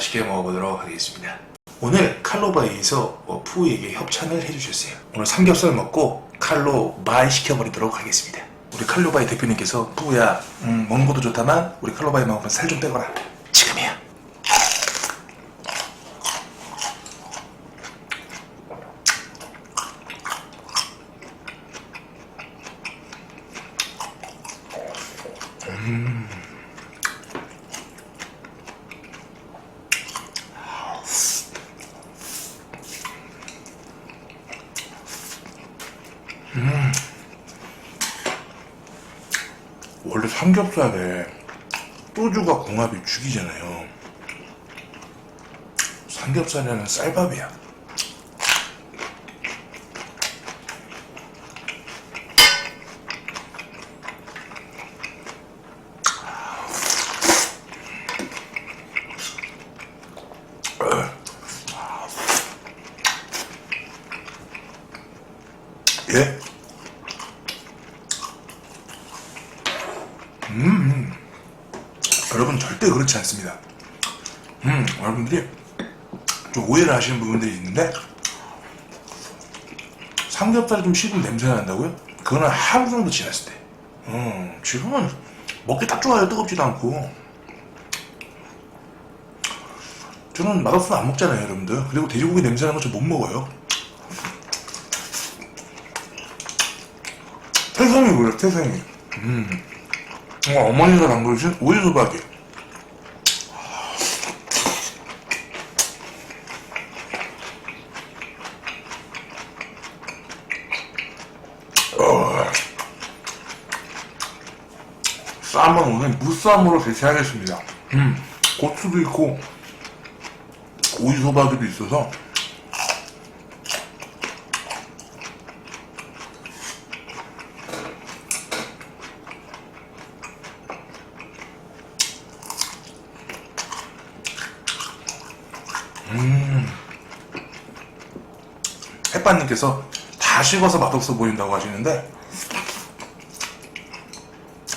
맛있게 먹어보도록 하겠습니다. 오늘 칼로바이에서 어, 푸우에게 협찬을 해주셨어요. 오늘 삼겹살 먹고 칼로바이 시켜버리도록 하겠습니다. 우리 칼로바이 대표님께서 푸우야 음, 먹는 것도 좋다만 우리 칼로바이 먹으면 살 좀 빼거라. 지금이야. 원래 삼겹살에 소주가 궁합이 죽이잖아요. 삼겹살에는 쌀밥이야. 예? 여러분 절대 그렇지 않습니다. 음, 여러분들이 좀 오해를 하시는 부분들이 있는데 삼겹살이 좀 식은 냄새가 난다고요? 그거는 하루 정도 지났을 때. 음, 지금은 먹기 딱 좋아요. 뜨겁지도 않고. 저는 맛없으면 안 먹잖아요, 여러분들. 그리고 돼지고기 냄새 나는 거저못 먹어요. 태성이 그래요, 태성이. 음. 어, 어머니가 담그신 오이 소박이. 어. 쌈은 오늘 무쌈으로 대체하겠습니다. 음, 고추도 있고, 오이 소박이도 있어서, 햇반님께서 다 식어서 맛없어 보인다고 하시는데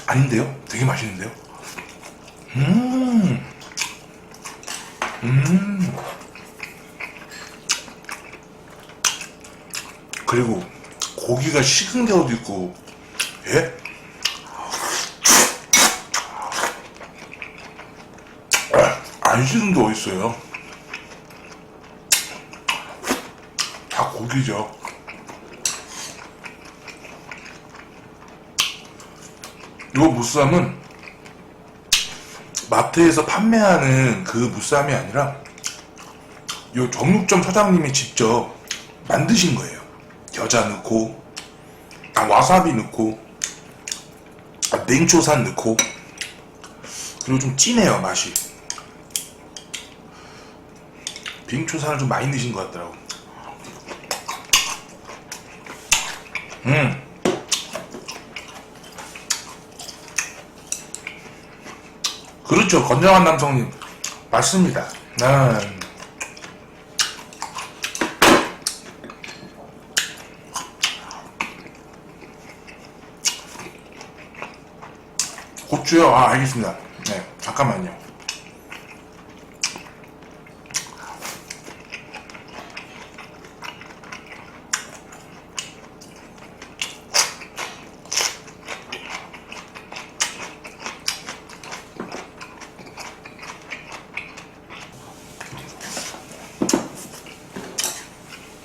아닌데요? 되게 맛있는데요? 음, 음. 그리고 고기가 식은 경우도 있고, 예? 아, 안 식은 게 어딨어요? 다 고기죠. 요 무쌈은 마트에서 판매하는 그 무쌈이 아니라 요 정육점 사장님이 직접 만드신 거예요. 겨자 넣고, 아, 와사비 넣고, 아, 냉초산 넣고, 그리고 좀 진해요, 맛이. 빙초산을 좀 많이 넣으신 것 같더라고. 음. 그렇죠. 건강한 남성님. 맞습니다. 아. 고추요? 아, 알겠습니다. 네, 잠깐만요.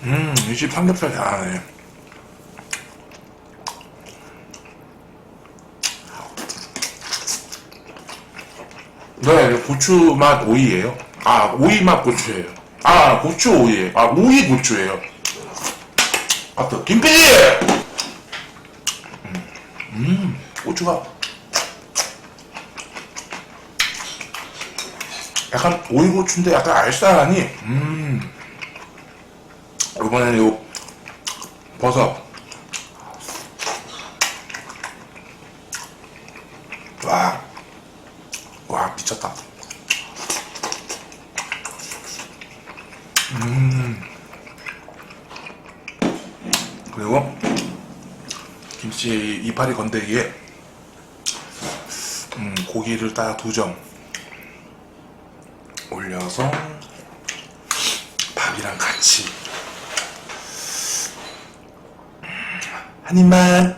음, 이 집 삼겹살 잘하네. 네, 고추 맛 오이예요. 아, 오이 맛 고추예요. 아, 고추 오이예요. 아, 오이 고추예요. 아, 또 김PD! 음, 음, 고추가 약간 오이 고추인데 약간 알싸하니, 음. 이번에는 요 버섯 와, 와 미쳤다. 음 그리고 김치 이파리 건더기에 음, 고기를 딱 두 점. 올려서 밥이랑 같이 한 입만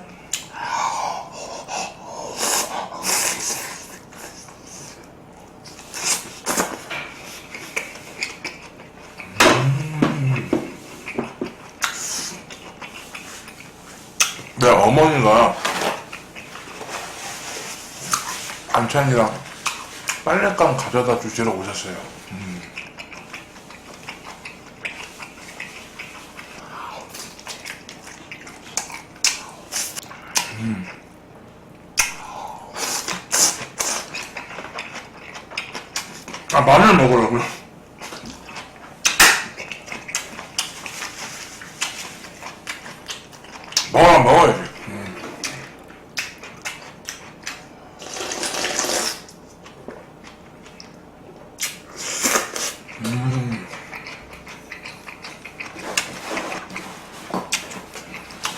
내 어머니가 반찬이랑 빨랫감 가져다 주시러 오셨어요. 음. 음. 아 마늘 먹으라고요. 먹어 먹어야지. 음.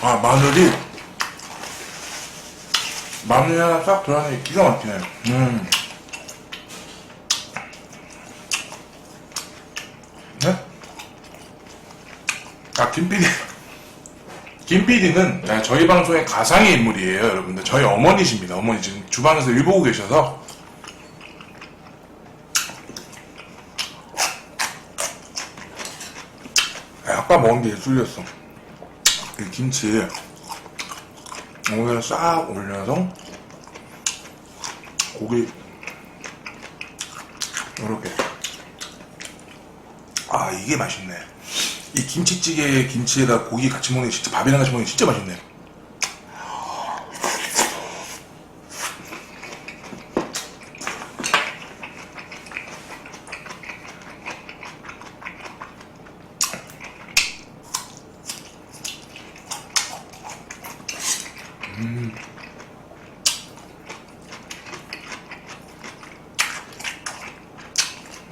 아 마늘이 하나 싹 들어가니 기가 막히네. 음. 네? 아 김PD 김PD는 네, 저희 방송의 가상의 인물이에요 여러분들 저희 어머니십니다 어머니 지금 주방에서 일 보고 계셔서 아, 아까 먹은 게 뚫렸어 이 김치 여기다 싹 올려서 고기. 이렇게. 아 이게 맛있네. 이 김치찌개에 김치에다 고기 같이 먹는 게 진짜 밥이랑 같이 먹는 게 진짜 맛있네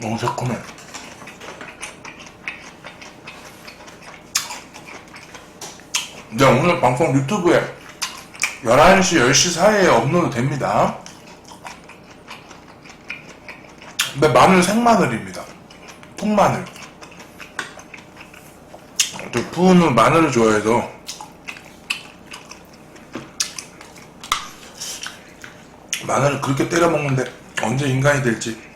너무 새콤해 네, 오늘 방송 유튜브에 11시, 10시 사이에 업로드 됩니다. 근데 마늘 생마늘입니다. 통마늘. 저 부은은 마늘을 좋아해서 마늘을 그렇게 때려 먹는데 언제 인간이 될지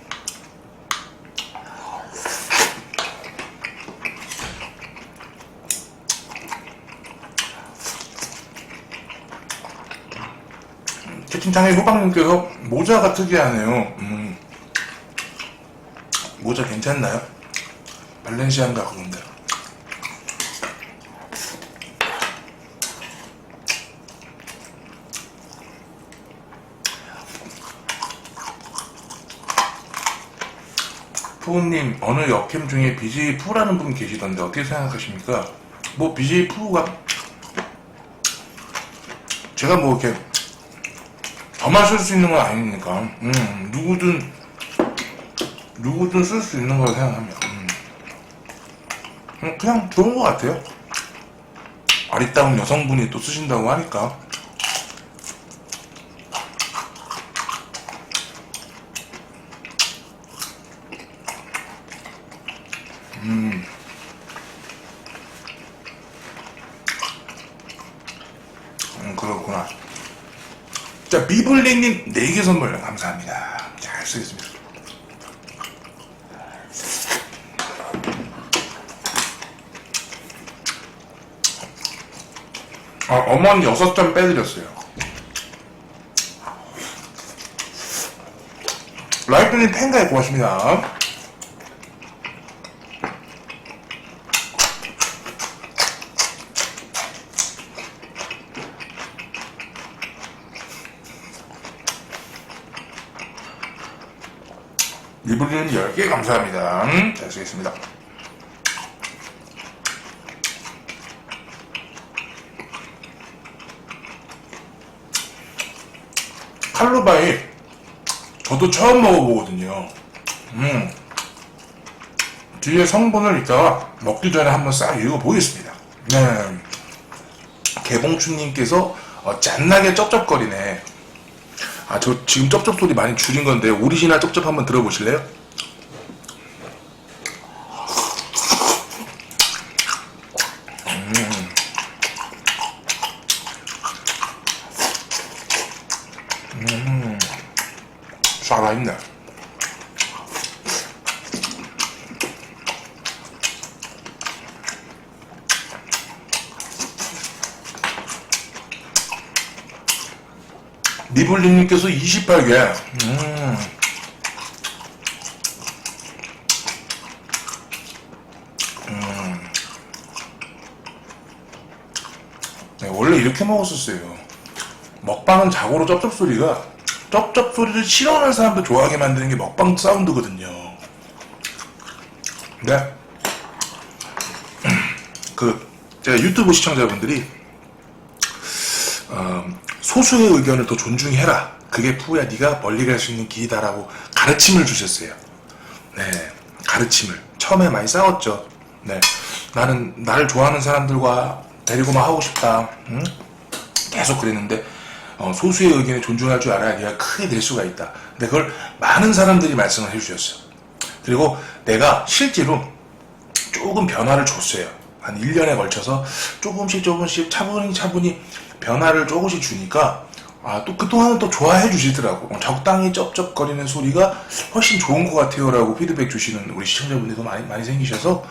채팅창에 호박님께서 모자가 특이하네요. 음. 모자 괜찮나요? 발렌시아인가 그건데. 푸우님 어느 역캠 중에 BJ 푸라는 분 계시던데 어떻게 생각하십니까? 뭐 BJ 푸가 제가 뭐 이렇게 저만 쓸 수 있는 건 아니니까. 음, 누구든 누구든 쓸 수 있는 걸 생각합니다. 음. 음, 그냥 좋은 것 같아요. 아리따운 여성분이 또 쓰신다고 하니까 음, 그렇구나 자 비블리님 4개 선물 감사합니다. 잘 쓰겠습니다. 아, 어머니 6점 빼드렸어요. 라이프님 팬가에 고맙습니다 리블리는 10개 감사합니다 음, 잘 쓰겠습니다 칼로바이 저도 처음 먹어보거든요. 음. 뒤에 성분을 이따가 먹기 전에 한번 싹 읽어보겠습니다. 네. 개봉춘님께서 어, 짠나게 쩝쩝거리네. 아, 저 지금 쩝쩝 소리 많이 줄인 건데, 오리지널 쩝쩝 한번 들어보실래요? 음, 살아있네. 니블리님께서 28개. 음. 음. 네, 원래 이렇게 먹었었어요. 먹방은 자고로 쩝쩝 소리가 쩝쩝 소리를 싫어하는 사람도 좋아하게 만드는 게 먹방 사운드거든요. 네. 그 제가 유튜브 시청자분들이 어, 소수의 의견을 더 존중해라. 그게 푸야 네가 멀리 갈 수 있는 길이다라고 가르침을 주셨어요. 네, 가르침을 처음에 많이 싸웠죠. 네, 나는 나를 좋아하는 사람들과 데리고만 하고 싶다. 응? 계속 그랬는데 어, 소수의 의견을 존중할 줄 알아야 네가 크게 될 수가 있다. 근데 그걸 많은 사람들이 말씀을 해주셨어요. 그리고 내가 실제로 조금 변화를 줬어요. 한 1년에 걸쳐서 조금씩 조금씩 차분히 차분히 변화를 조금씩 주니까 아, 또 그동안은 또 좋아해 주시더라고. 어, 적당히 쩝쩝거리는 소리가 훨씬 좋은 것 같아요. 라고 피드백 주시는 우리 시청자분들도 많이, 많이 생기셔서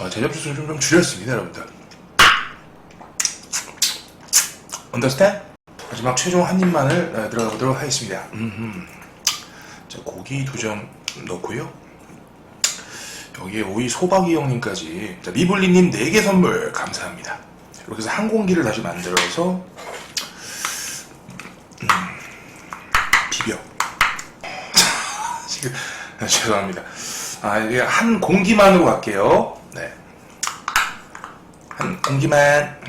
어, 제작 수를 좀, 좀 줄였습니다, 여러분들. 언더스탠? 마지막 최종 한 입만을 어, 들어가 보도록 하겠습니다. 음흠. 자, 고기 두 점 넣고요. 여기에 오이 소박이 형님까지 자, 리블리님 4개 선물 감사합니다. 이렇게 해서 한 공기를 다시 만들어서 음, 비벼. 자, 지금 아, 죄송합니다. 아 이게 한 공기만으로 갈게요. 네, 한 공기만.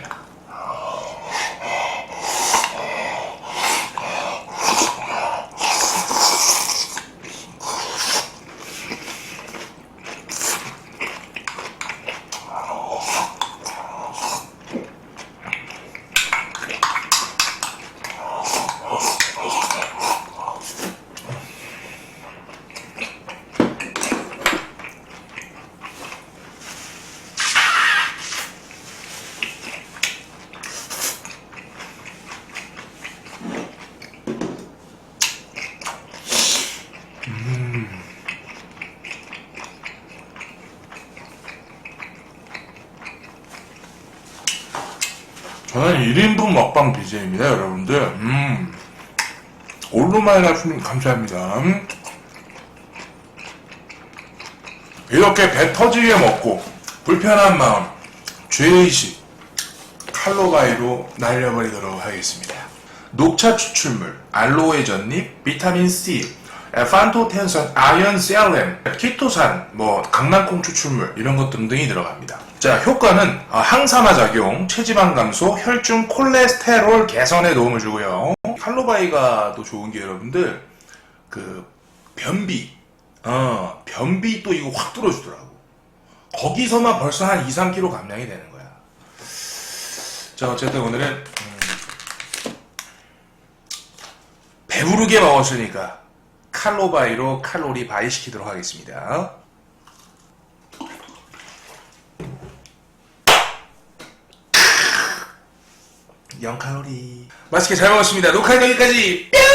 저는 1인분 먹방 BJ입니다, 여러분들. 음. 해주시면 감사합니다. 음. 이렇게 배 터지게 먹고, 불편한 마음, 죄의식, 칼로바이로 날려버리도록 하겠습니다. 녹차 추출물, 알로에 전잎, 비타민C, 판토텐산, 아연 세렘, 키토산, 뭐 강낭콩 추출물 이런 것 등등이 들어갑니다. 자, 효과는 어, 항산화 작용, 체지방 감소, 혈중 콜레스테롤 개선에 도움을 주고요. 칼로바이가 또 좋은 게 여러분들 그 변비, 어, 변비 또 이거 확 뚫어주더라고. 거기서만 벌써 한 2, 3kg 감량이 되는 거야. 자, 어쨌든 오늘은 음, 배부르게 먹었으니까 칼로바이로 칼로리 바이 시키도록 하겠습니다. 0 칼로리. 맛있게 잘 먹었습니다. 녹화는 여기까지. 뿅!